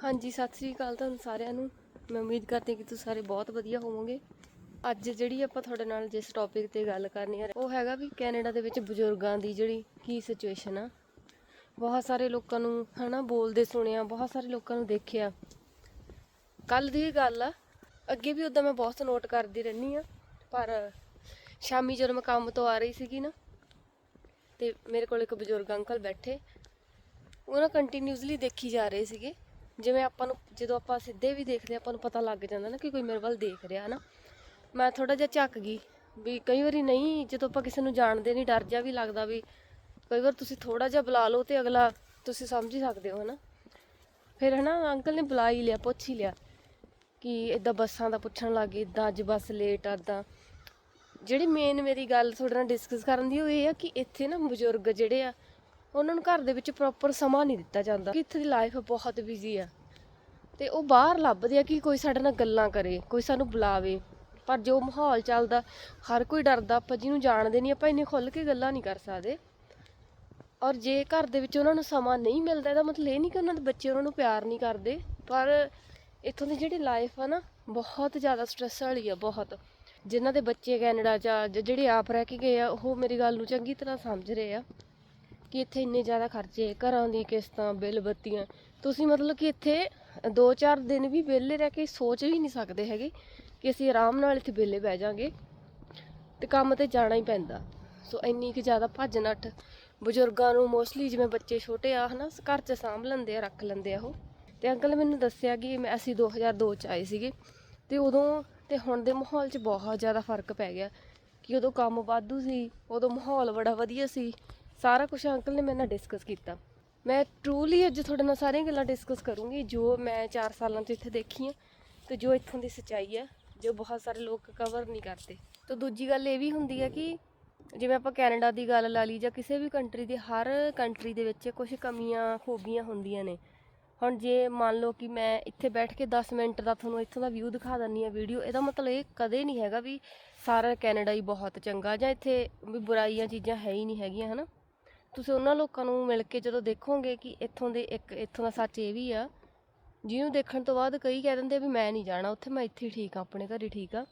ਹਾਂਜੀ, ਸਤਿ ਸ੍ਰੀ ਅਕਾਲ ਤੁਹਾਨੂੰ ਸਾਰਿਆਂ ਨੂੰ। ਮੈਂ ਉਮੀਦ ਕਰਦੀ ਕਿ ਤੁਸੀਂ ਸਾਰੇ ਬਹੁਤ ਵਧੀਆ ਹੋਵੋਗੇ। ਅੱਜ ਜਿਹੜੀ ਆਪਾਂ ਤੁਹਾਡੇ ਨਾਲ ਜਿਸ ਟੌਪਿਕ ਤੇ ਗੱਲ ਕਰਨੀ ਹੈ, ਉਹ ਹੈਗਾ ਵੀ ਕੈਨੇਡਾ ਦੇ ਵਿੱਚ ਬਜ਼ੁਰਗਾਂ ਦੀ ਜਿਹੜੀ ਕੀ ਸਿਚੁਏਸ਼ਨ ਆ। ਬਹੁਤ ਸਾਰੇ ਲੋਕਾਂ ਨੂੰ ਹਨਾ ਬੋਲਦੇ ਸੁਣਿਆ, ਬਹੁਤ ਸਾਰੇ ਲੋਕਾਂ ਨੂੰ ਦੇਖਿਆ। ਕੱਲ ਦੀ ਗੱਲ ਆ, ਅੱਗੇ ਵੀ ਉਦਾਂ ਮੈਂ ਬਹੁਤ ਨੋਟ ਕਰਦੀ ਰਹਿੰਦੀ ਆ ਪਰ ਸ਼ਾਮੀ ਜਦੋਂ ਮੈਂ ਕੰਮ ਤੋਂ ਆ ਰਹੀ ਸੀਗੀ ਨਾ, ਤੇ ਮੇਰੇ ਕੋਲ ਇੱਕ ਬਜ਼ੁਰਗ ਅੰਕਲ ਬੈਠੇ। ਉਹ ਨਾ ਕੰਟੀਨਿਊਸਲੀ ਦੇਖੀ ਜਾ ਰਹੇ ਸੀਗੇ। ਜਿਵੇਂ ਆਪਾਂ ਨੂੰ ਜਦੋਂ ਆਪਾਂ ਸਿੱਧੇ ਵੀ ਦੇਖਦੇ ਹਾਂ, ਆਪਾਂ ਨੂੰ ਪਤਾ ਲੱਗ ਜਾਂਦਾ ਨਾ ਕਿ ਕੋਈ ਮੇਰੇ ਵੱਲ ਦੇਖ ਰਿਹਾ ਹੈ ਨਾ ਮੈਂ ਥੋੜਾ ਜਿਹਾ ਝੱਕ ਗਈ ਵੀ ਕਈ ਵਾਰੀ ਨਹੀਂ ਜਦੋਂ ਆਪਾਂ ਕਿਸੇ ਨੂੰ ਜਾਣਦੇ ਨਹੀਂ ਡਰ ਜਾ ਵੀ ਲੱਗਦਾ ਵੀ ਕਈ ਵਾਰ ਤੁਸੀਂ ਥੋੜਾ ਜਿਹਾ ਬੁਲਾ ਲਓ ਤੇ ਅਗਲਾ ਤੁਸੀਂ ਸਮਝ ਹੀ ਸਕਦੇ ਹੋ ਹਨਾ। ਫਿਰ ਹਨਾ ਅੰਕਲ ਨੇ ਬੁਲਾ ਹੀ ਲਿਆ ਪੁੱਛ ਹੀ ਲਿਆ ਕਿ ਇਦਾਂ ਬੱਸਾਂ ਦਾ ਪੁੱਛਣ ਲੱਗ ਲੱਗੇ ਇਦਾਂ ਅੱਜ ਬੱਸ ਲੇਟ ਆ ਏਦਾਂ। ਜਿਹੜੀ ਮੇਨ ਮੇਰੀ ਗੱਲ ਤੁਹਾਡੇ ਨਾਲ ਡਿਸਕਸ ਕਰਨ ਦੀ ਉਹ ਇਹ ਆ ਕਿ ਇੱਥੇ ਨਾ ਬਜ਼ੁਰਗ ਜਿਹੜੇ ਆ ਉਹਨਾਂ ਨੂੰ ਘਰ ਦੇ ਵਿੱਚ ਪ੍ਰੋਪਰ ਸਮਾਂ ਨਹੀਂ ਦਿੱਤਾ ਜਾਂਦਾ। ਕਿ ਇੱਥੇ ਦੀ ਲਾਈਫ ਬਹੁਤ ਬਿਜ਼ੀ ਆ। ਤੇ ਉਹ ਬਾਹਰ ਲੱਭਦੇ ਆ ਕਿ ਕੋਈ ਸਾਡੇ ਨਾਲ ਗੱਲਾਂ ਕਰੇ, ਕੋਈ ਸਾਨੂੰ ਬੁਲਾਵੇ। ਪਰ ਜੋ ਮਾਹੌਲ ਚੱਲਦਾ, ਹਰ ਕੋਈ ਡਰਦਾ, ਆਪਾਂ ਜਿਹਨੂੰ ਜਾਣਦੇ ਨਹੀਂ, ਆਪਾਂ ਇੰਨੇ ਖੁੱਲ ਕੇ ਗੱਲਾਂ ਨਹੀਂ ਕਰ ਸਕਦੇ। ਔਰ ਜੇ ਘਰ ਦੇ ਵਿੱਚ ਉਹਨਾਂ ਨੂੰ ਸਮਾਂ ਨਹੀਂ ਮਿਲਦਾ, ਇਹਦਾ ਮਤਲਬ ਇਹ ਨਹੀਂ ਕਿ ਉਹਨਾਂ ਦੇ ਬੱਚੇ ਉਹਨਾਂ ਨੂੰ ਪਿਆਰ ਨਹੀਂ ਕਰਦੇ। ਪਰ ਇੱਥੋਂ ਦੀ ਜਿਹੜੀ ਲਾਈਫ ਆ ਨਾ, ਬਹੁਤ ਜ਼ਿਆਦਾ ਸਟ੍ਰੈਸ ਵਾਲੀ ਆ, ਬਹੁਤ। ਜਿਨ੍ਹਾਂ ਦੇ ਬੱਚੇ ਕੈਨੇਡਾ 'ਚ ਆ, ਜਾਂ, ਜਿਹੜੇ ਆਪ ਰਹਿ ਕੇ ਗਏ ਆ, ਉਹ ਮੇਰੀ ਗੱਲ ਨੂੰ ਚੰਗੀ ਤਰ੍ਹਾਂ ਸਮਝ ਰਹੇ ਆ। ਕਿ ਇੱਥੇ ਇੰਨੇ ਜ਼ਿਆਦਾ ਖਰਚੇ, ਘਰਾਂ ਦੀ ਕਿਸ਼ਤਾਂ, ਬਿੱਲ ਬੱਤੀਆਂ। ਤੁਸੀਂ ਮਤਲਬ ਕਿ ਇੱਥੇ 2-4 ਦਿਨ ਵੀ ਵਿਹਲੇ ਰਹਿ ਕੇ ਸੋਚ ਵੀ ਨਹੀਂ ਸਕਦੇ ਹੈਗੇ ਕਿ ਅਸੀਂ ਆਰਾਮ ਨਾਲ ਇੱਥੇ ਵਿਹਲੇ ਬਹਿ ਜਾਾਂਗੇ ਤੇ ਕੰਮ ਤੇ ਜਾਣਾ ਹੀ ਪੈਂਦਾ। ਸੋ ਇੰਨੀ ਕਿ ਜ਼ਿਆਦਾ ਭੱਜ ਨੱਠ ਬਜ਼ੁਰਗਾਂ ਨੂੰ ਮੋਸਟਲੀ ਜਿਵੇਂ ਬੱਚੇ ਛੋਟੇ ਆ, ਹਨਾ, ਘਰ 'ਚ ਸਾਂਭ ਲੈਂਦੇ ਆ, ਰੱਖ ਲੈਂਦੇ ਆ ਉਹ। ਤੇ ਅੰਕਲ ਨੇ ਮੈਨੂੰ ਦੱਸਿਆ ਕਿ ਮੈਂ, ਅਸੀਂ 2002 ਚ ਆਏ ਸੀਗੇ ਤੇ ਉਦੋਂ ਤੇ ਹੁਣ ਦੇ ਮਾਹੌਲ 'ਚ ਬਹੁਤ ਜ਼ਿਆਦਾ ਫ਼ਰਕ ਪੈ ਗਿਆ ਕਿ ਉਦੋਂ ਕੰਮ ਵਾਧੂ ਸੀ, ਉਦੋਂ ਮਾਹੌਲ ਬੜਾ ਵਧੀਆ ਸੀ। ਸਾਰਾ ਕੁਝ ਅੰਕਲ ਨੇ ਮੇਰੇ ਨਾਲ ਡਿਸਕਸ ਕੀਤਾ। ਮੈਂ ਟਰੂਲੀ ਅੱਜ ਤੁਹਾਡੇ ਨਾਲ ਸਾਰੀਆਂ ਗੱਲਾਂ ਡਿਸਕਸ ਕਰੂੰਗੀ, ਜੋ ਮੈਂ 4 ਸਾਲਾਂ ਤੋਂ ਇੱਥੇ ਦੇਖੀ ਆ ਤੇ ਜੋ ਇੱਥੋਂ ਦੀ ਸੱਚਾਈ ਆ, ਜੋ ਬਹੁਤ ਸਾਰੇ ਲੋਕ ਕਵਰ ਨਹੀਂ ਕਰਦੇ। ਤੇ ਦੂਜੀ ਗੱਲ ਇਹ ਵੀ ਹੁੰਦੀ ਹੈ ਕਿ ਜਿਵੇਂ ਆਪਾਂ ਕੈਨੇਡਾ ਦੀ ਗੱਲ ਲਾ ਲਈ ਜਾਂ ਕਿਸੇ ਵੀ ਕੰਟਰੀ ਦੀ, ਹਰ ਕੰਟਰੀ ਦੇ ਵਿੱਚ ਕੁਝ ਕਮੀਆਂ, ਖੂਬੀਆਂ ਹੁੰਦੀਆਂ ਨੇ। ਹੁਣ ਜੇ ਮੰਨ ਲਓ ਕਿ ਮੈਂ ਇੱਥੇ ਬੈਠ ਕੇ 10 ਮਿੰਟ ਦਾ ਤੁਹਾਨੂੰ ਇੱਥੋਂ ਦਾ ਵਿਊ ਦਿਖਾ ਦਿੰਨੀ ਆ ਵੀਡੀਓ ਇਹਦਾ ਮਤਲਬ ਇਹ ਕਦੇ ਨਹੀਂ ਹੈਗਾ ਵੀ ਸਾਰਾ ਕੈਨੇਡਾ ਹੀ ਬਹੁਤ ਚੰਗਾ ਜਾਂ ਇੱਥੇ ਵੀ ਬੁਰਾਈਆਂ ਚੀਜ਼ਾਂ ਹੈ ਹੀ ਨਹੀਂ ਹੈਗੀਆਂ, ਹਨਾ? ਤੁਸੀਂ ਉਹਨਾਂ ਲੋਕਾਂ ਨੂੰ ਮਿਲ ਕੇ ਜਦੋਂ ਦੇਖੋਗੇ ਕਿ ਇੱਥੋਂ ਦੇ ਇੱਕ, ਇੱਥੋਂ ਦਾ ਸੱਚ ਇਹ ਵੀ ਆ, ਜਿਹਨੂੰ ਦੇਖਣ ਤੋਂ ਬਾਅਦ ਕਈ ਕਹਿ ਦਿੰਦੇ ਆ ਵੀ ਮੈਂ ਨਹੀਂ ਜਾਣਾ, ਉੱਥੇ ਮੈਂ ਇੱਥੇ ਹੀ ਠੀਕ ਆ, ਆਪਣੇ ਘਰੇ ਠੀਕ ਆ।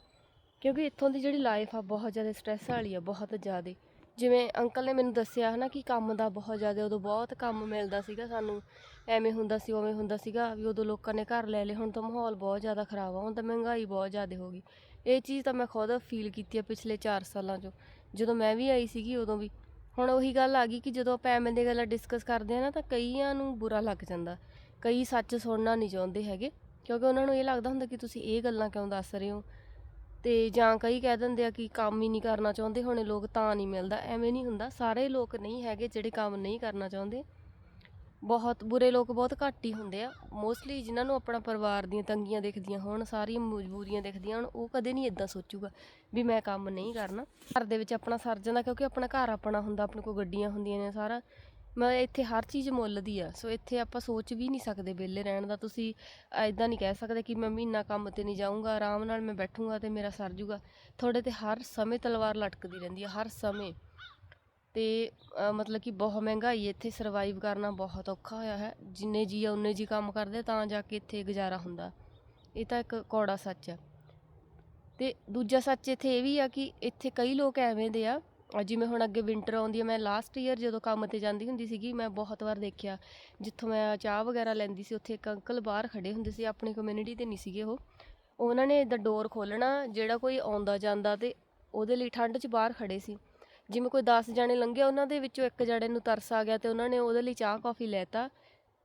ਕਿਉਂਕਿ ਇੱਥੋਂ ਦੀ ਜਿਹੜੀ ਲਾਈਫ ਆ ਬਹੁਤ ਜ਼ਿਆਦਾ ਸਟ੍ਰੈਸ ਵਾਲੀ ਆ, ਬਹੁਤ ਜ਼ਿਆਦਾ। ਜਿਵੇਂ ਅੰਕਲ ਨੇ ਮੈਨੂੰ ਦੱਸਿਆ ਹਨਾ ਕਿ ਕੰਮ ਦਾ ਬਹੁਤ ਜ਼ਿਆਦਾ, ਉਦੋਂ ਬਹੁਤ ਕੰਮ ਮਿਲਦਾ ਸੀਗਾ ਸਾਨੂੰ। ਐਵੇਂ ਹੁੰਦਾ ਸੀ, ਉਵੇਂ ਹੁੰਦਾ ਸੀਗਾ ਵੀ ਉਦੋਂ ਲੋਕਾਂ ਨੇ ਘਰ ਲੈ ਲਏ, ਹੁਣ ਤਾਂ ਮਾਹੌਲ ਬਹੁਤ ਜ਼ਿਆਦਾ ਖਰਾਬ ਆ, ਹੁਣ ਤਾਂ ਮਹਿੰਗਾਈ ਬਹੁਤ ਜ਼ਿਆਦਾ ਹੋ ਗਈ। ਇਹ ਚੀਜ਼ ਤਾਂ ਮੈਂ ਖੁਦ ਫੀਲ ਕੀਤੀ ਆ ਪਿਛਲੇ 4 ਸਾਲਾਂ 'ਚੋਂ। ਜਦੋਂ ਮੈਂ ਵੀ ਆਈ ਸੀਗੀ ਉਦੋਂ ਵੀ। ਹੁਣ ਉਹੀ ਗੱਲ ਆ ਗਈ ਕਿ ਜਦੋਂ ਆਪਾਂ ਐਵੇਂ ਦੀਆਂ ਗੱਲਾਂ ਡਿਸਕਸ ਕਰਦੇ ਆ ਨਾ, ਤਾਂ ਕਈਆਂ ਨੂੰ ਬੁਰਾ ਲੱਗ ਜਾਂਦਾ। ਕਈ ਸੱਚ ਸੁਣਨਾ ਨਹੀਂ ਚਾਹੁੰਦੇ ਹੈਗੇ, ਕਿਉਂਕਿ ਉਹਨਾਂ ਨੂੰ ਇਹ ਲੱਗਦਾ ਹੁੰਦਾ ਕਿ ਤੁਸੀਂ ਇਹ ਗੱਲਾਂ ਕਿਉਂ ਦੱਸ ਰਹੇ ਹੋ? ਤੇ ਜਾਂ ਕਈ ਕਹਿ ਦਿੰਦੇ ਆ ਕਿ ਕੰਮ ਹੀ ਨਹੀਂ ਕਰਨਾ ਚਾਹੁੰਦੇ, ਹੁਣੇ ਲੋਕ ਤਾਂ ਨਹੀਂ ਮਿਲਦਾ। ਐਵੇਂ ਨਹੀਂ ਹੁੰਦਾ। ਸਾਰੇ ਲੋਕ ਨਹੀਂ ਹੈਗੇ ਜਿਹੜੇ ਕੰਮ ਨਹੀਂ ਕਰਨਾ ਚਾਹੁੰਦੇ। ਬਹੁਤ ਬੁਰੇ ਲੋਕ ਬਹੁਤ ਘੱਟ ਹੀ ਹੁੰਦੇ ਆ। ਮੋਸਟਲੀ ਜਿਨ੍ਹਾਂ ਨੂੰ ਆਪਣਾ ਪਰਿਵਾਰ ਦੀਆਂ ਤੰਗੀਆਂ ਦਿਖਦੀਆਂ ਹੋਣ, ਸਾਰੀਆਂ ਮਜਬੂਰੀਆਂ ਦਿਖਦੀਆਂ ਹੋਣ, ਉਹ ਕਦੇ ਨਹੀਂ ਇਦਾਂ ਸੋਚੂਗਾ ਵੀ ਮੈਂ ਕੰਮ ਨਹੀਂ ਕਰਨਾ। ਘਰ ਦੇ ਵਿੱਚ ਆਪਣਾ ਸਰ ਜਾਂਦਾ ਕਿਉਂਕਿ ਆਪਣਾ ਘਰ ਆਪਣਾ ਹੁੰਦਾ, ਆਪਣੇ ਕੋਲ ਗੱਡੀਆਂ ਹੁੰਦੀਆਂ ਨੇ ਸਾਰਾ। ਮੈਂ ਇੱਥੇ ਹਰ ਚੀਜ਼ ਮੁੱਲ ਦੀ ਆ, ਸੋ ਇੱਥੇ ਆਪਾਂ ਸੋਚ ਵੀ ਨਹੀਂ ਸਕਦੇ ਵਿਹਲੇ ਰਹਿਣ ਦਾ। ਤੁਸੀਂ ਐਦਾਂ ਨਹੀਂ ਕਹਿ ਸਕਦੇ ਕਿ ਮੈਂ ਮਹੀਨਾ ਕੰਮ ਤੇ ਨਹੀਂ ਜਾਊਂਗਾ, ਆਰਾਮ ਨਾਲ ਮੈਂ ਬੈਠੂੰਗਾ ਤੇ ਮੇਰਾ ਸਰ ਜੂਗਾ। ਤੁਹਾਡੇ ਤੇ ਹਰ ਸਮੇਂ ਤਲਵਾਰ ਲਟਕਦੀ ਰਹਿੰਦੀ ਆ, ਹਰ ਸਮੇਂ। ਤੇ ਮਤਲਬ ਕਿ ਬਹੁਤ ਮਹਿੰਗਾਈ ਹੈ, ਇੱਥੇ ਸਰਵਾਈਵ ਕਰਨਾ ਬਹੁਤ ਔਖਾ ਹੋਇਆ ਹੈ। ਜਿੰਨੇ ਜੀ ਆ ਉਨੇ ਜੀ ਕੰਮ ਕਰਦੇ ਤਾਂ ਜਾ ਕੇ ਇੱਥੇ ਗੁਜ਼ਾਰਾ ਹੁੰਦਾ। ਇਹ ਤਾਂ ਇੱਕ ਕੌੜਾ ਸੱਚ ਹੈ। ਤੇ ਦੂਜਾ ਸੱਚ ਇੱਥੇ ਇਹ ਵੀ ਆ ਕਿ ਇੱਥੇ ਕਈ ਲੋਕ ਐਵੇਂ ਦੇ ਆ ਜਿਵੇਂ ਹੁਣ ਅੱਗੇ ਵਿੰਟਰ ਆਉਂਦੀ ਹੈ ਮੈਂ ਲਾਸਟ ਈਅਰ ਜਦੋਂ ਕੰਮ ਤੇ ਜਾਂਦੀ ਹੁੰਦੀ ਸੀਗੀ ਮੈਂ ਬਹੁਤ ਵਾਰ ਦੇਖਿਆ ਜਿੱਥੋਂ ਮੈਂ ਚਾਹ ਵਗੈਰਾ ਲੈਂਦੀ ਸੀ ਉੱਥੇ ਇੱਕ ਅੰਕਲ ਬਾਹਰ ਖੜੇ ਹੁੰਦੇ ਸੀ ਆਪਣੀ ਕਮਿਊਨਿਟੀ 'ਤੇ ਨਹੀਂ ਸੀਗੇ ਉਹ। ਉਹਨਾਂ ਨੇ ਇਦਾਂ ਡੋਰ ਖੋਲਣਾ ਜਿਹੜਾ ਕੋਈ ਆਉਂਦਾ ਜਾਂਦਾ ਤੇ ਉਹਦੇ ਲਈ ਠੰਡ 'ਚ ਬਾਹਰ ਖੜੇ ਸੀ। ਜਿਵੇਂ ਕੋਈ 10 ਜਣੇ ਲੰਘੇ, ਉਹਨਾਂ ਦੇ ਵਿੱਚੋਂ ਇੱਕ ਜਣੇ ਨੂੰ ਤਰਸ ਆ ਗਿਆ ਤੇ ਉਹਨਾਂ ਨੇ ਉਹਦੇ ਲਈ ਚਾਹ ਕਾਫੀ ਲੈਤਾ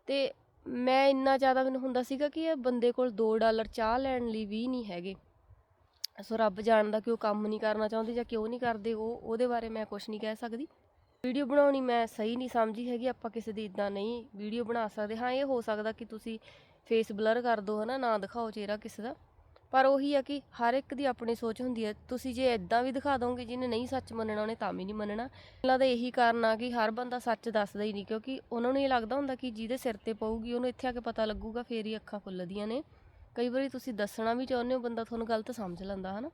ਤੇ। ਮੈਂ ਇੰਨਾ ਜ਼ਿਆਦਾ ਮੈਨੂੰ ਹੁੰਦਾ ਸੀਗਾ ਕਿ ਇਹ ਬੰਦੇ ਕੋਲ 2 ਡਾਲਰ ਚਾਹ ਲੈਣ ਲਈ ਵੀ ਨਹੀਂ ਹੈਗੇ। ਸੋ ਰੱਬ ਜਾਣਦਾ ਕਿ ਉਹ ਕੰਮ ਨਹੀਂ ਕਰਨਾ ਚਾਹੁੰਦੇ ਜਾਂ ਕਿਉਂ ਨਹੀਂ ਕਰਦੇ, ਉਹ, ਉਹਦੇ ਬਾਰੇ ਮੈਂ ਕੁਝ ਨਹੀਂ ਕਹਿ ਸਕਦੀ। ਵੀਡੀਓ ਬਣਾਉਣੀ ਮੈਂ ਸਹੀ ਨਹੀਂ ਸਮਝੀ ਹੈਗੀ, ਆਪਾਂ ਕਿਸੇ ਦੀ ਇਦਾਂ ਨਹੀਂ ਵੀਡੀਓ ਬਣਾ ਸਕਦੇ। ਹਾਂ, ਇਹ ਹੋ ਸਕਦਾ ਕਿ ਤੁਸੀਂ ਫੇਸ ਬਲਰ ਕਰ ਦਿਓ ਹਨਾ, ਨਾ ਦਿਖਾਓ ਚਿਹਰਾ ਕਿਸੇ ਦਾ। ਪਰ ਉਹੀ ਆ ਕਿ ਹਰ ਇੱਕ ਦੀ ਆਪਣੀ ਸੋਚ ਹੁੰਦੀ ਹੈ ਤੁਸੀਂ ਜੇ ਇਦਾਂ ਵੀ ਦਿਖਾ ਦੋਗੇ ਜਿਹਨੇ ਨਹੀਂ ਸੱਚ ਮੰਨਣਾ, ਉਹਨੇ ਤਾਂ ਵੀ ਨਹੀਂ ਮੰਨਣਾ। ਇਹਨਾਂ ਦਾ ਇਹੀ ਕਾਰਨ ਆ ਕਿ ਹਰ ਬੰਦਾ ਸੱਚ ਦੱਸਦਾ ਹੀ ਨਹੀਂ, ਕਿਉਂਕਿ ਉਹਨਾਂ ਨੂੰ ਇਹ ਲੱਗਦਾ ਹੁੰਦਾ ਕਿ ਜਿਹਦੇ ਸਿਰ ਤੇ ਪਊਗੀ, ਉਹਨੂੰ ਇੱਥੇ ਆ ਕੇ ਪਤਾ ਲੱਗੂਗਾ, ਫੇਰ ਹੀ ਅੱਖਾਂ ਖੁੱਲਦੀਆਂ ਨੇ। ਕਈ ਵਾਰੀ ਤੁਸੀਂ ਦੱਸਣਾ ਵੀ ਚਾਹੁੰਦੇ ਹੋ, ਬੰਦਾ ਤੁਹਾਨੂੰ ਗਲਤ ਸਮਝ ਲੈਂਦਾ, ਹਨਾ?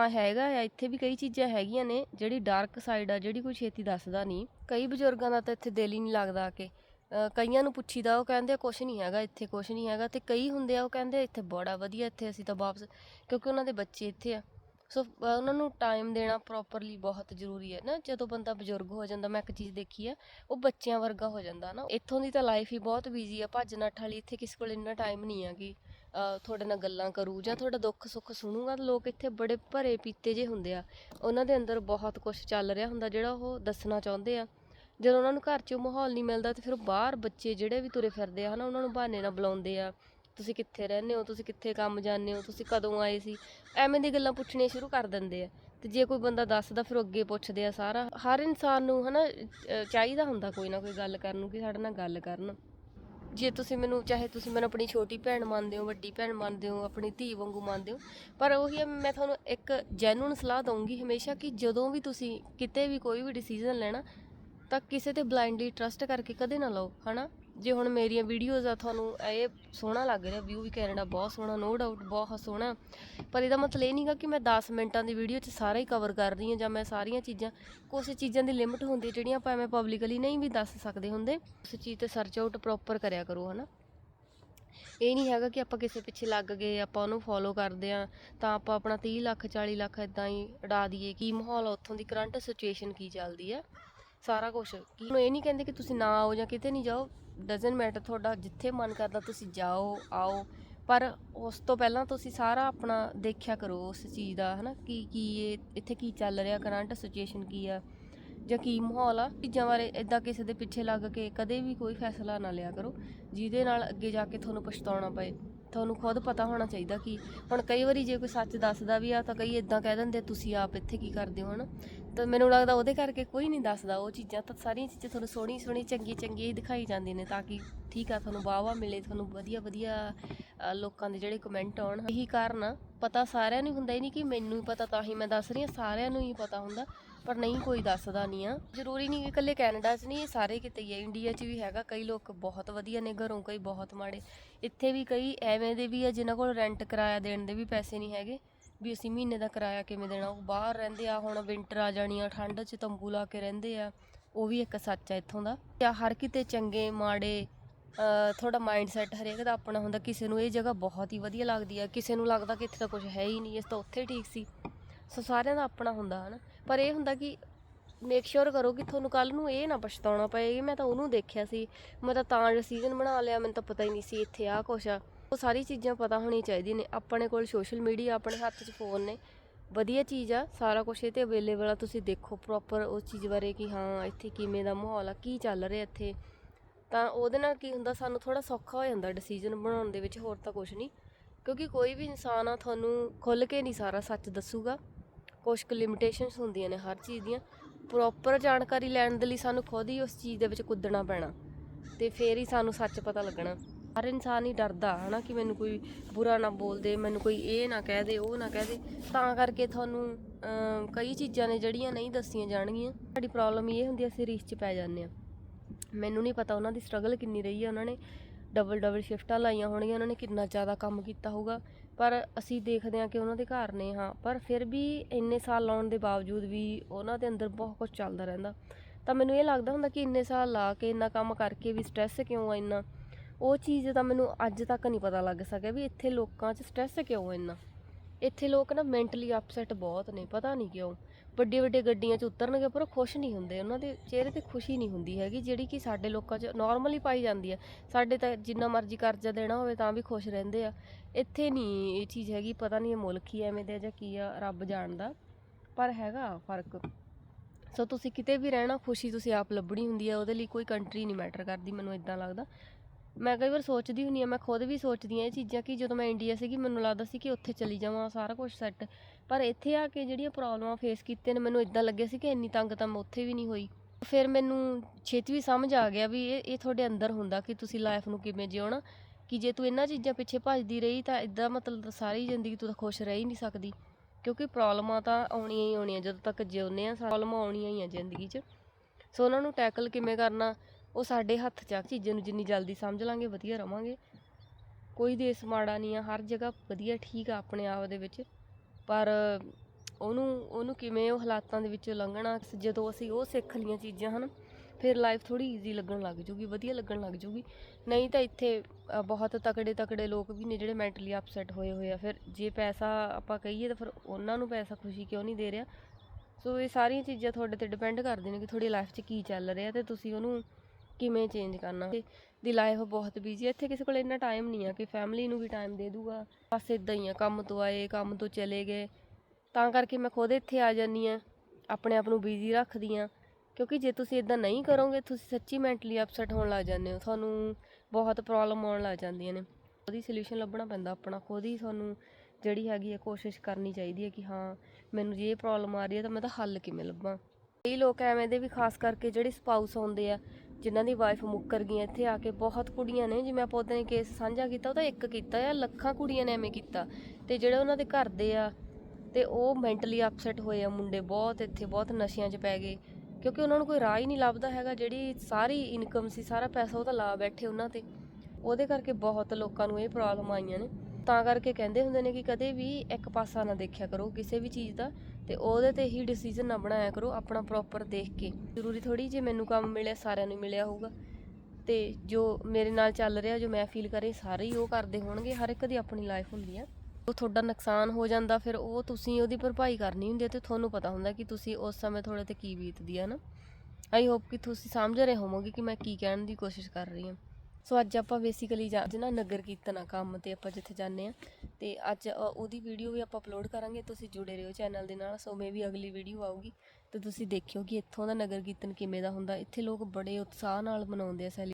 ਹਾਂ ਹੈਗਾ ਆ, ਇੱਥੇ ਵੀ ਕਈ ਚੀਜ਼ਾਂ ਹੈਗੀਆਂ ਨੇ, ਜਿਹੜੀ ਡਾਰਕ ਸਾਈਡ ਆ, ਜਿਹੜੀ ਕੋਈ ਛੇਤੀ ਦੱਸਦਾ ਨਹੀਂ। ਕਈ ਬਜ਼ੁਰਗਾਂ ਦਾ ਤਾਂ ਇੱਥੇ ਦਿਲ ਹੀ ਨਹੀਂ ਲੱਗਦਾ ਕਿ। ਕਈਆਂ ਨੂੰ ਪੁੱਛੀਦਾ ਉਹ ਕਹਿੰਦੇ ਕੁਛ ਨਹੀਂ ਹੈਗਾ ਇੱਥੇ ਕੁਛ ਨਹੀਂ ਹੈਗਾ ਤੇ ਕਈ ਹੁੰਦੇ ਆ ਉਹ ਕਹਿੰਦੇ ਇੱਥੇ ਬੜਾ ਵਧੀਆ ਇੱਥੇ ਅਸੀਂ ਤਾਂ ਵਾਪਸ ਕਿਉਂਕਿ ਉਹਨਾਂ ਦੇ ਬੱਚੇ ਇੱਥੇ ਆ। ਸੋ ਉਹਨਾਂ ਨੂੰ ਟਾਈਮ ਦੇਣਾ ਪ੍ਰੋਪਰਲੀ ਬਹੁਤ ਜ਼ਰੂਰੀ ਹੈ ਨਾ ਜਦੋਂ ਬੰਦਾ ਬਜ਼ੁਰਗ ਹੋ ਜਾਂਦਾ ਮੈਂ ਇੱਕ ਚੀਜ਼ ਦੇਖੀ ਆ ਉਹ ਬੱਚਿਆਂ ਵਰਗਾ ਹੋ ਜਾਂਦਾ ਨਾ। ਇੱਥੋਂ ਦੀ ਤਾਂ ਲਾਈਫ ਹੀ ਬਹੁਤ ਬਿਜ਼ੀ ਆ ਭੱਜ ਨੱਠ ਵਾਲੀ ਇੱਥੇ ਕਿਸੇ ਕੋਲ ਇੰਨਾ ਟਾਈਮ ਨਹੀਂ ਆ ਕਿ ਤੁਹਾਡੇ ਨਾਲ ਗੱਲਾਂ ਕਰੂ ਜਾਂ ਤੁਹਾਡਾ ਦੁੱਖ ਸੁੱਖ ਸੁਣੂਗਾ। ਤਾਂ ਲੋਕ ਇੱਥੇ ਬੜੇ ਭਰੇ ਪੀਤੇ ਜੇ ਹੁੰਦੇ ਆ। ਉਹਨਾਂ ਦੇ ਅੰਦਰ ਬਹੁਤ ਕੁਝ ਚੱਲ ਰਿਹਾ ਹੁੰਦਾ ਜਿਹੜਾ ਉਹ ਦੱਸਣਾ ਚਾਹੁੰਦੇ ਆ। ਜਦੋਂ ਉਹਨਾਂ ਨੂੰ ਘਰ 'ਚ ਉਹ ਮਾਹੌਲ ਨਹੀਂ ਮਿਲਦਾ ਤੇ ਫਿਰ ਉਹ ਬਾਹਰ ਬੱਚੇ ਜਿਹੜੇ ਵੀ ਤੁਰੇ ਫਿਰਦੇ ਆ ਹਨਾ, ਉਹਨਾਂ ਨੂੰ ਬਹਾਨੇ ਨਾਲ ਬੁਲਾਉਂਦੇ ਆ, ਤੁਸੀਂ ਕਿੱਥੇ ਰਹਿੰਦੇ ਹੋ? ਤੁਸੀਂ ਕਿੱਥੇ ਕੰਮ ਜਾਂਦੇ ਹੋ? ਤੁਸੀਂ ਕਦੋਂ ਆਏ ਸੀ? ਐਵੇਂ ਦੀ ਗੱਲਾਂ ਪੁੱਛਣੀਆਂ ਸ਼ੁਰੂ ਕਰ ਦਿੰਦੇ ਆ ਤੇ ਜੇ ਕੋਈ ਬੰਦਾ ਦੱਸਦਾ ਫਿਰ ਉਹ ਅੱਗੇ ਪੁੱਛਦੇ ਆ ਸਾਰਾ। ਹਰ ਇਨਸਾਨ ਨੂੰ ਹਨਾ ਅਹ ਚਾਹੀਦਾ ਹੁੰਦਾ ਕੋਈ ਨਾ ਕੋਈ ਗੱਲ ਕਰਨ ਨੂੰ ਕਿ ਸਾਡੇ ਨਾਲ ਗੱਲ ਕਰਨ। ਜੇ ਤੁਸੀਂ ਮੈਨੂੰ, ਚਾਹੇ ਤੁਸੀਂ ਮੈਨੂੰ ਆਪਣੀ ਛੋਟੀ ਭੈਣ ਮੰਨਦੇ ਹੋ, ਵੱਡੀ ਭੈਣ ਮੰਨਦੇ ਹੋ, ਆਪਣੀ ਧੀ ਵਾਂਗੂ ਮੰਨਦੇ ਹੋ, ਪਰ ਉਹੀ ਹੈ ਮੈਂ ਤੁਹਾਨੂੰ ਇੱਕ ਜੈਨੂਨ ਸਲਾਹ ਦਊਂਗੀ ਹਮੇਸ਼ਾ ਕਿ ਜਦੋਂ ਵੀ ਤੁਸੀਂ ਕਿਤੇ ਵੀ ਕੋਈ ਵੀ ਡਿਸੀਜਨ ਲੈਣਾ ਤਾਂ ਕਿਸੇ ਤੇ ਬਲਾਈਂਡਲੀ ਟਰਸਟ ਕਰਕੇ ਕਦੇ ਨਾ ਲਓ, ਹਨਾ? ਜੇ ਹੁਣ ਮੇਰੀਆਂ ਵੀਡੀਓਜ਼ ਆ, ਤੁਹਾਨੂੰ ਇਹ ਸੋਹਣਾ ਲੱਗ ਰਿਹਾ ਵਿਊ ਵੀ ਕੈਨੇਡਾ ਬਹੁਤ ਸੋਹਣਾ ਨੋ ਡਾਊਟ ਬਹੁਤ ਸੋਹਣਾ। ਪਰ ਇਹਦਾ ਮਤਲਬ ਇਹ ਨਹੀਂਗਾ ਕਿ ਮੈਂ 10 ਮਿੰਟਾਂ ਦੀ ਵੀਡੀਓ 'ਚ ਸਾਰਾ ਹੀ ਕਵਰ ਕਰ ਰਹੀ ਹਾਂ ਜਾਂ ਮੈਂ ਸਾਰੀਆਂ ਚੀਜ਼ਾਂ ਕੁਝ ਚੀਜ਼ਾਂ ਦੀ ਲਿਮਿਟ ਹੁੰਦੀ ਜਿਹੜੀਆਂ ਆਪਾਂ ਐਵੇਂ ਪਬਲਿਕਲੀ ਨਹੀਂ ਵੀ ਦੱਸ ਸਕਦੇ ਹੁੰਦੇ, ਉਸ ਚੀਜ਼ ਤੇ ਸਰਚ ਆਊਟ ਪ੍ਰੋਪਰ ਕਰਿਆ ਕਰੋ, ਹਨਾ? ਇਹ ਨਹੀਂ ਹੈਗਾ ਕਿ ਆਪਾਂ ਕਿਸੇ ਪਿੱਛੇ ਲੱਗ ਗਏ, ਆਪਾਂ ਉਹਨੂੰ ਫੋਲੋ ਕਰਦੇ ਆ ਤਾਂ ਆਪਾਂ ਆਪਣਾ 30 ਲੱਖ 40 ਲੱਖ ਇਦਾਂ ਹੀ ਉਡਾ ਦਈਏ, ਕੀ ਮਾਹੌਲ ਆ, ਉੱਥੋਂ ਦੀ ਕਰੰਟ ਸਿਚੁਏਸ਼ਨ ਕੀ ਚੱਲਦੀ ਆ ਸਾਰਾ ਕੁਝ ਕੀ ਨੂੰ ਇਹ ਨਹੀਂ ਕਹਿੰਦੇ ਕਿ ਤੁਸੀਂ ਨਾ ਆਓ ਜਾਂ ਕਿਤੇ ਨਹੀਂ ਜਾਓ। ਡਸਨਟ ਮੈਟਰ ਤੁਹਾਡਾ ਜਿੱਥੇ ਮਨ ਕਰਦਾ ਤੁਸੀਂ ਜਾਓ, ਆਓ। ਪਰ ਉਸ ਤੋਂ ਪਹਿਲਾਂ ਤੁਸੀਂ ਸਾਰਾ ਆਪਣਾ ਦੇਖਿਆ ਕਰੋ ਉਸ ਚੀਜ਼ ਦਾ, ਹਨਾ? ਕੀ ਕੀ ਇਹ, ਇੱਥੇ ਕੀ ਚੱਲ ਰਿਹਾ? ਕਰੰਟ ਸਿਚੁਏਸ਼ਨ ਕੀ ਆ? ਜਾਂ ਕੀ ਮਾਹੌਲ ਆ? ਚੀਜ਼ਾਂ ਬਾਰੇ ਇਦਾਂ ਕਿਸੇ ਦੇ ਪਿੱਛੇ ਲੱਗ ਕੇ ਕਦੇ ਵੀ ਕੋਈ ਫੈਸਲਾ ਨਾ ਲਿਆ ਕਰੋ, ਜਿਹਦੇ ਨਾਲ ਅੱਗੇ ਜਾ ਕੇ ਤੁਹਾਨੂੰ ਪਛਤਾਉਣਾ ਪਏ। ਤੁਹਾਨੂੰ ਖੁਦ ਪਤਾ ਹੋਣਾ ਚਾਹੀਦਾ ਕਿ ਹੁਣ ਕਈ ਵਾਰੀ ਜੇ ਕੋਈ ਸੱਚ ਦੱਸਦਾ ਵੀ ਆ ਤਾਂ ਕਈ ਇਦਾਂ ਕਹਿ ਦਿੰਦੇ, ਤੁਸੀਂ ਆਪ ਇੱਥੇ ਕੀ ਕਰਦੇ ਹੋ? ਹਨਾ? ਤਾਂ ਮੈਨੂੰ ਲੱਗਦਾ ਉਹਦੇ ਕਰਕੇ ਕੋਈ ਨਹੀਂ ਦੱਸਦਾ। ਉਹ ਚੀਜ਼ਾਂ ਤਾਂ ਸਾਰੀਆਂ ਚੀਜ਼ਾਂ ਤੁਹਾਨੂੰ ਸੋਹਣੀ ਸੋਹਣੀ ਚੰਗੀ ਚੰਗੀ ਹੀ ਦਿਖਾਈ ਜਾਂਦੀਆਂ ਨੇ ਤਾਂ ਕਿ ਠੀਕ ਆ, ਤੁਹਾਨੂੰ ਵਾਹ ਵਾਹ ਮਿਲੇ, ਤੁਹਾਨੂੰ ਵਧੀਆ ਵਧੀਆ ਲੋਕਾਂ ਦੇ ਜਿਹੜੇ ਕਮੈਂਟ ਆਉਣ। ਇਹੀ ਕਾਰਨ ਆ। ਪਤਾ ਸਾਰਿਆਂ ਨੂੰ ਹੁੰਦਾ ਹੀ ਨਹੀਂ ਕਿ ਮੈਨੂੰ ਹੀ ਪਤਾ, ਤਾਂ ਹੀ ਮੈਂ ਦੱਸ ਰਹੀ ਹਾਂ, ਸਾਰਿਆਂ ਨੂੰ ਹੀ ਪਤਾ ਹੁੰਦਾ, ਪਰ ਨਹੀਂ ਕੋਈ ਦੱਸਦਾ ਨਹੀਂ ਆ। ਜ਼ਰੂਰੀ ਨਹੀਂ ਕਿ ਇਕੱਲੇ ਕੈਨੇਡਾ 'ਚ ਨਹੀਂ, ਇਹ ਸਾਰੇ ਕਿਤੇ ਹੀ ਹੈ ਇੰਡੀਆ 'ਚ ਵੀ ਹੈਗਾ, ਕਈ ਲੋਕ ਬਹੁਤ ਵਧੀਆ ਨੇ ਘਰੋਂ, ਕਈ ਬਹੁਤ ਮਾੜੇ। ਇੱਥੇ ਵੀ ਕਈ ਐਵੇਂ ਦੇ ਵੀ ਆ, ਜਿਨ੍ਹਾਂ ਕੋਲ ਰੈਂਟ ਕਿਰਾਇਆ ਦੇਣ ਦੇ ਵੀ ਪੈਸੇ ਨਹੀਂ ਹੈਗੇ। ਵੀ ਅਸੀਂ ਮਹੀਨੇ ਦਾ ਕਿਰਾਇਆ ਕਿਵੇਂ ਦੇਣਾ, ਉਹ ਬਾਹਰ ਰਹਿੰਦੇ ਆ, ਹੁਣ ਵਿੰਟਰ ਆ ਜਾਣੀ ਆ, ਠੰਡ 'ਚ ਤੰਬੂ ਲਾ ਕੇ ਰਹਿੰਦੇ ਆ, ਉਹ ਵੀ ਇੱਕ ਸੱਚ ਆ ਇੱਥੋਂ ਦਾ। ਤੇ ਹਰ ਕਿਤੇ ਚੰਗੇ, ਮਾੜੇ ਤੁਹਾਡਾ ਮਾਈਂਡ ਸੈਟ ਹਰੇਕ ਦਾ ਆਪਣਾ ਹੁੰਦਾ, ਕਿਸੇ ਨੂੰ ਇਹ ਜਗ੍ਹਾ ਬਹੁਤ ਹੀ ਵਧੀਆ ਲੱਗਦੀ ਆ, ਕਿਸੇ ਨੂੰ ਲੱਗਦਾ ਕਿ ਇੱਥੇ ਤਾਂ ਕੁਝ ਹੈ ਹੀ ਨਹੀਂ, ਇਸ ਤਾਂ ਉੱਥੇ ਠੀਕ ਸੀ। ਸੋ ਸਾਰਿਆਂ ਦਾ ਆਪਣਾ ਹੁੰਦਾ, ਹਨਾ। ਪਰ ਇਹ ਹੁੰਦਾ ਕਿ ਮੇਕ ਸ਼ੋਰ ਕਰੋ ਕਿ ਤੁਹਾਨੂੰ ਕੱਲ ਨੂੰ ਇਹ ਨਾ ਪਛਤਾਉਣਾ ਪਏ ਕਿ ਮੈਂ ਤਾਂ ਉਹਨੂੰ ਦੇਖਿਆ ਸੀ, ਮੈਂ ਤਾਂ ਤਾਂ ਡਿਸੀਜਨ ਬਣਾ ਲਿਆ, ਮੈਨੂੰ ਤਾਂ ਪਤਾ ਹੀ ਨਹੀਂ ਸੀ ਇੱਥੇ ਆ ਕੁਛ ਆ। ਉਹ ਸਾਰੀ ਚੀਜ਼ਾਂ ਪਤਾ ਹੋਣੀ ਚਾਹੀਦੀਆਂ ਨੇ। ਆਪਣੇ ਕੋਲ ਸੋਸ਼ਲ ਮੀਡੀਆ ਆਪਣੇ ਹੱਥ 'ਚ ਫੋਨ ਨੇ। ਵਧੀਆ ਚੀਜ਼ ਆ, ਸਾਰਾ ਕੁਝ ਇਹ ਤੇ ਅਵੇਲੇਬਲ ਆ। ਤੁਸੀਂ ਦੇਖੋ ਪ੍ਰੋਪਰ ਉਸ ਚੀਜ਼ ਬਾਰੇ ਕਿ ਹਾਂ, ਇੱਥੇ ਕਿਵੇਂ ਦਾ ਮਾਹੌਲ ਆ, ਕੀ ਚੱਲ ਰਿਹਾ ਇੱਥੇ। ਤਾਂ ਉਹਦੇ ਨਾਲ ਕੀ ਹੁੰਦਾ, ਸਾਨੂੰ ਥੋੜਾ ਸੌਖਾ ਹੋ ਜਾਂਦਾ ਡਿਸੀਜਨ ਬਣਾਉਣ ਦੇ ਵਿੱਚ, ਹੋਰ ਤਾਂ ਕੁਝ ਨਹੀਂ। ਕਿਉਂਕਿ ਕੋਈ ਵੀ ਇਨਸਾਨ ਆ, ਤੁਹਾਨੂੰ ਖੁੱਲ ਕੇ ਨਹੀਂ ਸਾਰਾ ਸੱਚ ਦੱਸੂਗਾ। ਕੁਝ ਕੁ ਲਿਮਿਟੇਸ਼ਨਸ ਹੁੰਦੀਆਂ ਨੇ ਹਰ ਚੀਜ਼ ਦੀਆਂ। ਪ੍ਰੋਪਰ ਜਾਣਕਾਰੀ ਲੈਣ ਦੇ ਲਈ ਸਾਨੂੰ ਖੁਦ ਹੀ ਉਸ ਚੀਜ਼ ਦੇ ਵਿੱਚ ਕੁੱਦਣਾ ਪੈਣਾ। ਤੇ ਫੇਰ ਹੀ ਸਾਨੂੰ ਸੱਚ ਪਤਾ ਲੱਗਣਾ। ਹਰ ਇਨਸਾਨ ਹੀ ਡਰਦਾ, ਹਨਾ, ਕਿ ਮੈਨੂੰ ਕੋਈ ਬੁਰਾ ਨਾ ਬੋਲ ਦੇ, ਮੈਨੂੰ ਕੋਈ ਇਹ ਨਾ ਕਹਿ ਦੇ, ਉਹ ਨਾ ਕਹਿ ਦੇ। ਤਾਂ ਕਰਕੇ ਤੁਹਾਨੂੰ ਕਈ ਚੀਜ਼ਾਂ ਨੇ ਜਿਹੜੀਆਂ ਨਹੀਂ ਦੱਸੀਆਂ ਜਾਣਗੀਆਂ। ਸਾਡੀ ਪ੍ਰੋਬਲਮ ਇਹ ਹੁੰਦੀ ਅਸੀਂ ਰੀਸ 'ਚ ਪੈ ਜਾਂਦੇ ਆ। ਮੈਨੂੰ ਨਹੀਂ ਪਤਾ ਉਹਨਾਂ ਦੀ ਸਟਰਗਲ ਕਿੰਨੀ ਰਹੀ ਹੈ ਉਹਨਾਂ ਨੇ ਡਬਲ ਡਬਲ ਸ਼ਿਫਟਾਂ ਲਾਈਆਂ ਹੋਣਗੀਆਂ, ਉਹਨਾਂ ਨੇ ਕਿੰਨਾ ਜ਼ਿਆਦਾ ਕੰਮ ਕੀਤਾ ਹੋਊਗਾ। ਪਰ ਅਸੀਂ ਦੇਖਦੇ ਹਾਂ ਕਿ ਉਹਨਾਂ ਦੇ ਘਰ ਨੇ, ਹਾਂ, ਪਰ ਫਿਰ ਵੀ ਇੰਨੇ ਸਾਲ ਲਾਉਣ ਦੇ ਬਾਵਜੂਦ ਵੀ ਉਹਨਾਂ ਦੇ ਅੰਦਰ ਬਹੁਤ ਕੁਝ ਚੱਲਦਾ ਰਹਿੰਦਾ। ਤਾਂ ਮੈਨੂੰ ਇਹ ਲੱਗਦਾ ਹੁੰਦਾ ਕਿ ਇੰਨੇ ਸਾਲ ਲਾ ਕੇ, ਇੰਨਾ ਕੰਮ ਕਰਕੇ ਵੀ ਸਟ੍ਰੈਸ ਕਿਉਂ ਆ ਇੰਨਾ? ਉਹ ਚੀਜ਼ ਤਾਂ ਮੈਨੂੰ ਅੱਜ ਤੱਕ ਨਹੀਂ ਪਤਾ ਲੱਗ ਸਕਿਆ ਵੀ ਇੱਥੇ ਲੋਕਾਂ 'ਚ ਸਟ੍ਰੈਸ ਕਿਉਂ ਇੰਨਾ। ਇੱਥੇ ਲੋਕ ਨਾ ਮੈਂਟਲੀ ਅਪਸੈਟ ਬਹੁਤ ਨੇ, ਪਤਾ ਨਹੀਂ ਕਿਉਂ। ਵੱਡੇ ਵੱਡੇ ਗੱਡੀਆਂ 'ਚ ਉਤਰਨਗੇ ਪਰ ਉਹ ਖੁਸ਼ ਨਹੀਂ ਹੁੰਦੇ। ਉਹਨਾਂ ਦੇ ਚਿਹਰੇ ਤੇ ਖੁਸ਼ੀ ਨਹੀਂ ਹੁੰਦੀ ਹੈਗੀ, ਜਿਹੜੀ ਕਿ ਸਾਡੇ ਲੋਕਾਂ 'ਚ ਨਾਰਮਲੀ ਪਾਈ ਜਾਂਦੀ ਹੈ। ਸਾਡੇ ਤਾਂ ਜਿੰਨਾ ਮਰਜ਼ੀ ਕਰਜ਼ਾ ਦੇਣਾ ਹੋਵੇ ਤਾਂ ਵੀ ਖੁਸ਼ ਰਹਿੰਦੇ ਆ। ਇੱਥੇ ਨਹੀਂ ਇਹ ਚੀਜ਼ ਹੈਗੀ, ਪਤਾ ਨਹੀਂ ਇਹ ਮੁਲਕ ਹੀ ਐਵੇਂ ਦੇ ਜਾਂ ਕੀ ਆ, ਰੱਬ ਜਾਣਦਾ। ਪਰ ਹੈਗਾ ਫ਼ਰਕ। ਸੋ ਤੁਸੀਂ ਕਿਤੇ ਵੀ ਰਹਿਣਾ, ਖੁਸ਼ੀ ਤੁਸੀਂ ਆਪ ਲੱਭਣੀ ਹੁੰਦੀ ਹੈ, ਉਹਦੇ ਲਈ ਕੋਈ ਕੰਟਰੀ ਨਹੀਂ ਮੈਟਰ ਕਰਦੀ, ਮੈਨੂੰ ਇਦਾਂ ਲੱਗਦਾ। ਮੈਂ ਕਈ ਵਾਰ ਸੋਚਦੀ ਹੁੰਦੀ ਆ ਮੈਂ ਖੁਦ ਵੀ ਸੋਚਦੀ ਆ ਇਹ ਚੀਜ਼ਾਂ ਕਿ ਜਦੋਂ ਮੈਂ ਇੰਡੀਆ ਸੀਗੀ, ਮੈਨੂੰ ਲੱਗਦਾ ਸੀ ਕਿ ਉੱਥੇ ਚਲੀ ਜਾਵਾਂ, ਸਾਰਾ ਕੁਝ ਸੈੱਟ ਪਰ ਇੱਥੇ ਆ ਕੇ ਜਿਹੜੀਆਂ ਪ੍ਰੋਬਲਮਾਂ ਫੇਸ ਕੀਤੀਆਂ ਨੇ, ਮੈਨੂੰ ਇਦਾਂ ਲੱਗਿਆ ਸੀ ਕਿ ਇੰਨੀ ਤੰਗ ਤਾਂ ਮੈਂ ਉੱਥੇ ਵੀ ਨਹੀਂ ਹੋਈ। ਫਿਰ ਮੈਨੂੰ ਛੇਤੀ ਵੀ ਸਮਝ ਆ ਗਿਆ ਵੀ ਇਹ ਇਹ ਤੁਹਾਡੇ ਅੰਦਰ ਹੁੰਦਾ ਕਿ ਤੁਸੀਂ ਲਾਈਫ ਨੂੰ ਕਿਵੇਂ ਜਿਉਣਾ। ਕਿ ਜੇ ਤੂੰ ਇਹਨਾਂ ਚੀਜ਼ਾਂ ਪਿੱਛੇ ਭੱਜਦੀ ਰਹੀ ਤਾਂ ਇਦਾਂ ਮਤਲਬ ਤਾਂ ਸਾਰੀ ਜ਼ਿੰਦਗੀ ਤੂੰ ਤਾਂ ਖੁਸ਼ ਰਹਿ ਹੀ ਨਹੀਂ ਸਕਦੀ। ਕਿਉਂਕਿ ਪ੍ਰੋਬਲਮਾਂ ਤਾਂ ਆਉਣੀਆਂ ਹੀ ਆਉਣੀਆਂ, ਜਦੋਂ ਤੱਕ ਜਿਉਂਦੇ ਆ ਪ੍ਰੋਬਲਮਾਂ ਆਉਣੀਆਂ ਹੀ ਆ ਜ਼ਿੰਦਗੀ 'ਚ। ਸੋ ਉਹਨਾਂ ਨੂੰ ਟੈਕਲ ਕਿਵੇਂ ਕਰਨਾ? ਉਹ ਸਾਡੇ ਹੱਥ 'ਚ ਆ, ਚੀਜ਼ਾਂ ਨੂੰ ਜਿੰਨੀ ਜਲਦੀ ਸਮਝ ਲਾਂਗੇ, ਵਧੀਆ ਰਵਾਂਗੇ। ਕੋਈ ਦੇਸ਼ ਮਾੜਾ ਨਹੀਂ ਆ, ਹਰ ਜਗ੍ਹਾ ਵਧੀਆ ਠੀਕ ਆ ਆਪਣੇ ਆਪ ਦੇ ਵਿੱਚ। ਪਰ ਉਹਨੂੰ ਉਹਨੂੰ ਕਿਵੇਂ ਉਹ ਹਾਲਾਤਾਂ ਦੇ ਵਿੱਚੋਂ ਲੰਘਣਾ, ਜਦੋਂ ਅਸੀਂ ਉਹ ਸਿੱਖ ਲਈਆਂ ਚੀਜ਼ਾਂ ਹਨ, ਫਿਰ ਲਾਈਫ ਥੋੜੀ ਈਜ਼ੀ ਲੱਗਣ ਲੱਗ ਜੂਗੀ, ਵਧੀਆ ਲੱਗਣ ਲੱਗ ਜੂਗੀ। ਨਹੀਂ ਤਾਂ ਇੱਥੇ ਬਹੁਤ ਤਕੜੇ ਤਕੜੇ ਲੋਕ ਵੀ ਨੇ ਜਿਹੜੇ ਮੈਂਟਲੀ ਅਪਸੈਟ ਹੋਏ ਹੋਏ ਆ। ਫਿਰ ਜੇ ਪੈਸਾ ਆਪਾਂ ਕਹੀਏ ਤਾਂ ਫਿਰ ਉਹਨਾਂ ਨੂੰ ਪੈਸਾ ਖੁਸ਼ੀ ਕਿਉਂ ਨਹੀਂ ਦੇ ਰਿਹਾ? ਸੋ ਇਹ ਸਾਰੀਆਂ ਚੀਜ਼ਾਂ ਤੁਹਾਡੇ ਤੇ ਡਿਪੈਂਡ ਕਰਦੀਆਂ ਨੇ ਕਿ ਤੁਹਾਡੀ ਲਾਈਫ 'ਚ ਕੀ ਚੱਲ ਰਿਹਾ ਤੇ ਤੁਸੀਂ ਉਹਨੂੰ ਕਿਵੇਂ ਚੇਂਜ ਕਰਨਾ। ਦੀ ਲਾਈਫ ਬਹੁਤ ਬਿਜ਼ੀ ਹੈ ਇੱਥੇ ਕਿਸੇ ਕੋਲ ਇੰਨਾ ਟਾਈਮ ਨਹੀਂ ਆ ਕਿ ਫੈਮਿਲੀ ਨੂੰ ਵੀ ਟਾਈਮ ਦੇ ਦੂਗਾ। ਬਸ ਇਦਾਂ ਹੀ ਆ, ਕੰਮ ਤੋਂ ਆਏ, ਕੰਮ ਤੋਂ ਚਲੇ ਗਏ। ਤਾਂ ਕਰਕੇ ਮੈਂ ਖੁਦ ਇੱਥੇ ਆ ਜਾਂਦੀ ਆ, ਆਪਣੇ ਆਪ ਨੂੰ ਬਿਜ਼ੀ ਰੱਖਦੀ ਆ। ਕਿਉਂਕਿ ਜੇ ਤੁਸੀਂ ਇਦਾਂ ਨਹੀਂ ਕਰੋਗੇ, ਤੁਸੀਂ ਸੱਚੀ ਮੈਂਟਲੀ ਅਪਸੈਟ ਹੋਣ ਲੱਗ ਜਾਂਦੇ ਹੋ। ਤੁਹਾਨੂੰ ਬਹੁਤ ਪ੍ਰੋਬਲਮ ਆਉਣ ਲੱਗ ਜਾਂਦੀਆਂ ਨੇ। ਉਹਦੀ ਸੋਲੂਸ਼ਨ ਲੱਭਣਾ ਪੈਂਦਾ ਆਪਣਾ। ਖੁਦ ਹੀ ਤੁਹਾਨੂੰ ਜਿਹੜੀ ਹੈਗੀ ਹੈ ਕੋਸ਼ਿਸ਼ ਕਰਨੀ ਚਾਹੀਦੀ ਹੈ ਕਿ ਹਾਂ, ਮੈਨੂੰ ਜੇ ਇਹ ਪ੍ਰੋਬਲਮ ਆ ਰਹੀ ਹੈ ਤਾਂ ਮੈਂ ਤਾਂ ਹੱਲ ਕਿਵੇਂ ਲੱਭਾਂ। ਕਈ ਲੋਕ ਐਵੇਂ ਦੇ ਵੀ, ਖਾਸ ਕਰਕੇ ਜਿਹੜੇ ਸਪਾਊਸ ਹੁੰਦੇ ਆ ਜਿਨ੍ਹਾਂ ਦੀ ਵਾਈਫ ਮੁੱਕਰ ਗਈਆਂ ਇੱਥੇ ਆ ਕੇ, ਬਹੁਤ ਕੁੜੀਆਂ ਨੇ, ਜਿਵੇਂ ਆਪਾਂ ਉਹਦੇ ਕੇਸ ਸਾਂਝਾ ਕੀਤਾ, ਉਹ ਤਾਂ ਇੱਕ ਕੀਤਾ ਆ, ਲੱਖਾਂ ਕੁੜੀਆਂ ਨੇ ਐਵੇਂ ਕੀਤਾ। ਤੇ ਜਿਹੜੇ ਉਹਨਾਂ ਦੇ ਘਰ ਦੇ ਆ, ਤੇ ਉਹ ਮੈਂਟਲੀ ਅਪਸੈਟ ਹੋਏ ਆ ਮੁੰਡੇ ਬਹੁਤ ਇੱਥੇ, ਬਹੁਤ ਨਸ਼ਿਆਂ 'ਚ ਪੈ ਗਏ। ਕਿਉਂਕਿ ਉਹਨਾਂ ਨੂੰ ਕੋਈ ਰਾਹ ਹੀ ਨਹੀਂ ਲੱਭਦਾ ਹੈਗਾ, ਜਿਹੜੀ ਸਾਰੀ ਇਨਕਮ ਸੀ, ਸਾਰਾ ਪੈਸਾ ਉਹ ਤਾਂ ਲਾ ਬੈਠੇ ਉਹਨਾਂ ਤੇ। ਉਹਦੇ ਕਰਕੇ ਬਹੁਤ ਲੋਕਾਂ ਨੂੰ ਇਹ ਪ੍ਰੋਬਲਮ ਆਈਆਂ ਨੇ। ਤਾਂ ਕਰਕੇ ਕਹਿੰਦੇ ਹੁੰਦੇ ਨੇ ਕਿ ਕਦੇ ਵੀ ਇੱਕ ਪਾਸਾ ਨਾ ਦੇਖਿਆ ਕਰੋ, ਕਿਸੇ ਵੀ ਚੀਜ਼ ਦਾ। ਤੇ ਉਹਦੇ ਤੇ ਹੀ ਡਿਸੀਜਨ ਨਾ ਬਣਾਇਆ ਕਰੋ, ਆਪਣਾ ਪ੍ਰੋਪਰ ਦੇਖ ਕੇ। ਜ਼ਰੂਰੀ ਥੋੜੀ ਜੇ ਮੈਨੂੰ ਕੰਮ ਮਿਲਿਆ, ਸਾਰਿਆਂ ਨੂੰ ਮਿਲਿਆ ਹੋਊਗਾ। ਤੇ ਜੋ ਮੇਰੇ ਨਾਲ ਚੱਲ ਰਿਹਾ, ਜੋ ਮੈਂ ਫੀਲ ਕਰ ਰਹੀ, ਸਾਰੇ ਹੀ ਉਹ ਕਰਦੇ ਹੋਣਗੇ, ਹਰ ਇੱਕ ਦੀ ਆਪਣੀ ਲਾਈਫ ਹੁੰਦੀ ਆ। ਉਹ ਤੁਹਾਡਾ ਨੁਕਸਾਨ ਹੋ ਜਾਂਦਾ, ਫਿਰ ਉਹ ਤੁਸੀਂ ਉਹਦੀ ਭਰਪਾਈ ਕਰਨੀ ਹੁੰਦੀ ਹੈ ਤੇ ਤੁਹਾਨੂੰ ਪਤਾ ਹੁੰਦਾ ਕਿ ਤੁਸੀਂ ਉਸ ਸਮੇਂ ਤੁਹਾਡੇ ਤੇ ਕੀ ਬੀਤਦੀ ਹੈ ਨਾ ਆਈ ਹੋਪ ਕਿ ਤੁਸੀਂ ਸਮਝ ਰਹੇ ਹੋਵੋਗੇ ਕਿ ਮੈਂ ਕੀ ਕਹਿਣ ਦੀ ਕੋਸ਼ਿਸ਼ ਕਰ ਰਹੀ ਹਾਂ। ਸੋ ਅੱਜ ਆਪਾਂ ਬੇਸਿਕਲੀ ਜਾ ਨਾ ਨਗਰ ਕੀਰਤਨ ਆ, ਕੰਮ ਤੇ ਆਪਾਂ ਜਿੱਥੇ ਜਾਂਦੇ ਆ। ਤੇ ਅੱਜ ਉਹਦੀ ਵੀਡੀਓ ਵੀ ਆਪਾਂ ਅਪਲੋਡ ਕਰਾਂਗੇ, ਤੁਸੀਂ ਜੁੜੇ ਰਹੋ ਚੈਨਲ ਦੇ ਨਾਲ। ਸੋ ਮੇ ਵੀ ਅਗਲੀ ਵੀਡੀਓ ਆਊਗੀ। ਤੇ ਤੁਸੀਂ ਦੇਖਿਓ ਕਿ ਇੱਥੋਂ ਦਾ ਨਗਰ ਕੀਰਤਨ ਕਿਵੇਂ ਦਾ ਹੁੰਦਾ। ਇੱਥੇ ਲੋਕ ਬੜੇ ਉਤਸ਼ਾਹ ਨਾਲ ਮਨਾਉਂਦੇ ਆ ਸੈਲੀ